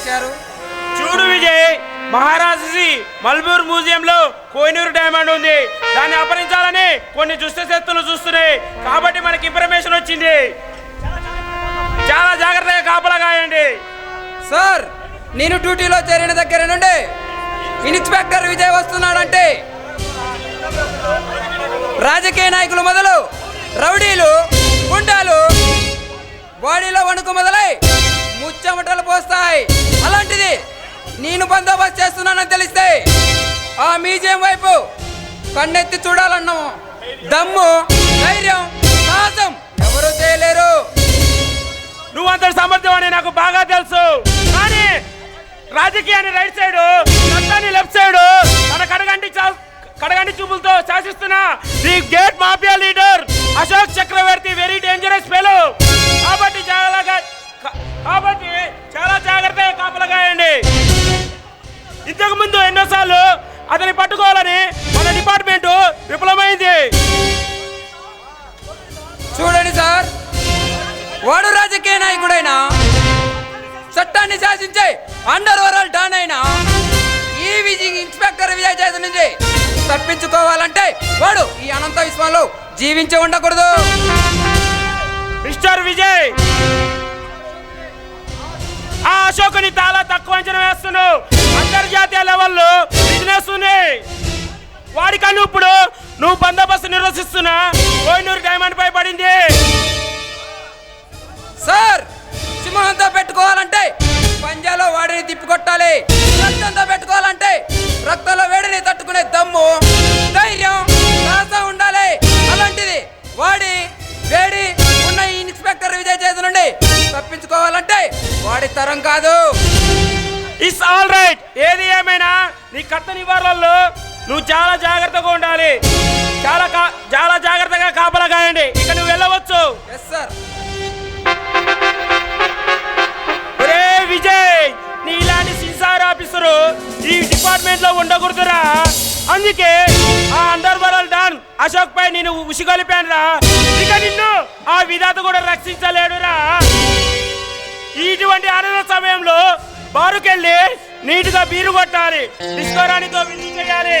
చేశారు? చూడు విజయ్ మహారాజు మల్బూర్ మ్యూజియంలో కోయినూరు డైమండ్ ఉంది. దాన్ని అపహరించాలని కొన్ని దుష్ట శక్తులు చూస్తున్నాయి. కాబట్టి మనకి ఇన్ఫర్మేషన్ వచ్చింది. చాలా జాగ్రత్తగా కాపలా కాయండి. సార్ నేను డ్యూటీలో చేరిన దగ్గర నుండి ఇన్స్పెక్టర్ విజయ్ వస్తున్నాడంటే రాజకీయ నాయకులు మొదలు రౌడీలు గుండాలు బాడీలో వణుకు మొదలై ముచ్చమటలు నేను బందోబస్తు చేస్తున్నానని తెలిస్తే ఆ మ్యూజియం వైపు కన్నెత్తి చూడాలన్నాము దమ్ము ధైర్యం సాహసం ఎవరు చేయలేరు. నువ్వంత సమర్థం అని నాకు బాగా తెలుసు. కానీ రాజకీయాన్ని రైట్ సైడ్ చట్టాన్ని లెఫ్ట్ సైడ్ తన కడగంటి చా- కడగంటి చూపులతో శాసిస్తున్న the gate mafia leader Ashok Chakravarthi very dangerous fellow. ఇంతకు ముందు ఎన్నోసార్లు అతన్ని పట్టుకోవాలని మన డిపార్ట్మెంట్ విఫలమైంది. చూడండి సార్. వాడు రాజకీయ నాయకుడైనా చట్టాన్ని శాసించే అండర్ ఓవరాల్ డాన్ అయినా ఈ విజయ్ ఇన్స్పెక్టర్ విజయ్ చేత నుంచి తప్పించుకోవాలంటే వాడు ఈ అనంత విశ్వంలో జీవించి ఉండకూడదు. మిస్టర్ విజయ్ ఆ అశోకుని చాలా తక్కువ అంచనా వేస్తున్నావు. నిర్వహిస్తున్నా కోహినూరు డైమండ్ పై పడింది. సార్ సింహంతో పెట్టుకోవాలంటే పంజాలో వాడిని తిప్పికొట్టాలి. రక్తంతో పెట్టుకోవాలంటే రక్తంలో వేడిని తట్టుకునే దమ్ము ధైర్యం సాహసం ఉండాలి. అలాంటిది వాడి వేడి ఉన్న ఈ ఇన్స్పెక్టర్ విజయ్ చేతి నుండి తప్పించుకోవాలంటే వాడి తరం కాదు. ఇట్స్ ఆల్ రైట్ ఏది ఏమైనా నీ కత్త నివారణలో నువ్వు చాలా జాగ్రత్తగా ఉండాలి. చాలా చాలా జాగ్రత్తగా కాపలా కాయండి ఇక నువ్వు వెళ్ళవచ్చు. ఒరే విజయ్ నీ ఇలాంటి సిన్సార్ ఆఫీసరు ఈ డిపార్ట్మెంట్లో ఉండకూడదురా. అందుకే ఆ అండర్ వరల్డ్ డాన్ అశోక్ పై నేను ఉసిగొలిపానురా. ఇక నిన్ను ఆ విధాత కూడా రక్షించలేడురా. ఇటువంటి ఆనంద సమయంలో బారుకెళ్ళి నీట్గా బీరు కొట్టాలి. డిస్కోరానితో విధి చేయాలి.